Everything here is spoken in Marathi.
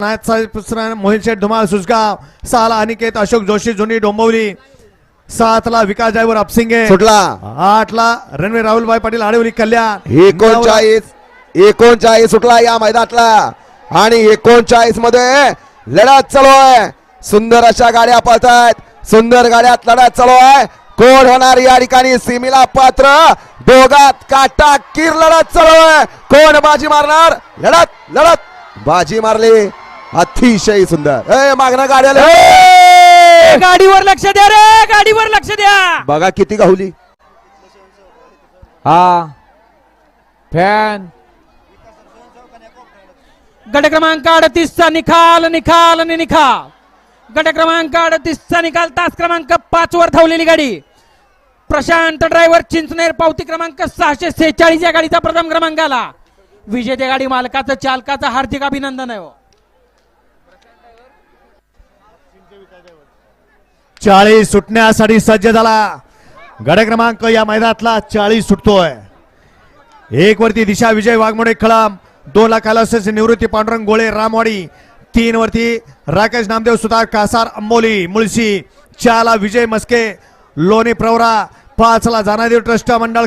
मोहित शेठ धुमाळ सुसगाव सहाला अनिकेत अशोक जोशी जुनी डोंबवली सातला विकास ड्रायव्हर अपसिंगे सुटला. आठला रणवीर राहुलभाई पाटील आडवली कल्याण एकोणचाळीस एकोणचाळीस सुटला या मैदानातला. आणि एकोणचाळीसमध्ये लढत चालू आहे. सुंदर अशा गाड्या पळतायत. सुंदर गाड्यात लढत चालू आहे. कोण होणार या ठिकाणी? सीमेला पात्र. दोघात काटा किर लढत चालू आहे. कोण बाजी मारणार? लढत लढत. बाजी मारली. अतिशय सुंदर. ए मागणं गाड्याला. ए! गाडीवर लक्ष द्या रे गाडीवर लक्ष द्या. बघा किती गाहुली. हा. फॅन. गट क्रमांक अडतीसचा निकाल निकाल आणि निकाल गट क्रमांक अडतीसचा निकाल तास क्रमांक पाच वर धावलेली गाडी. प्रशांत ड्रायव्हर चिंचनेर पावती क्रमांक सहाशे सेहेचाळीस या गाडीचा प्रथम क्रमांक आला विजेत्या गाडी मालकाचं चालकाचं हार्दिक अभिनंदन आहे हो. चाळीस सुटण्यासाठी सज्ज झाला. गड क्रमांक या मैदानातला चाळीस सुटतोय. एक वरती दिशा विजय वाघमोडे खळाम दोन ला कैलास निवृत्ती पांडुरंग गोळे रामवाडी तीन वरती राकेश नामदेव सुतार कासार अंबोली मुळशी चार ला विजय मस्के लोणी प्रवरा पाच ला जानादेव ट्रस्ट मंडळ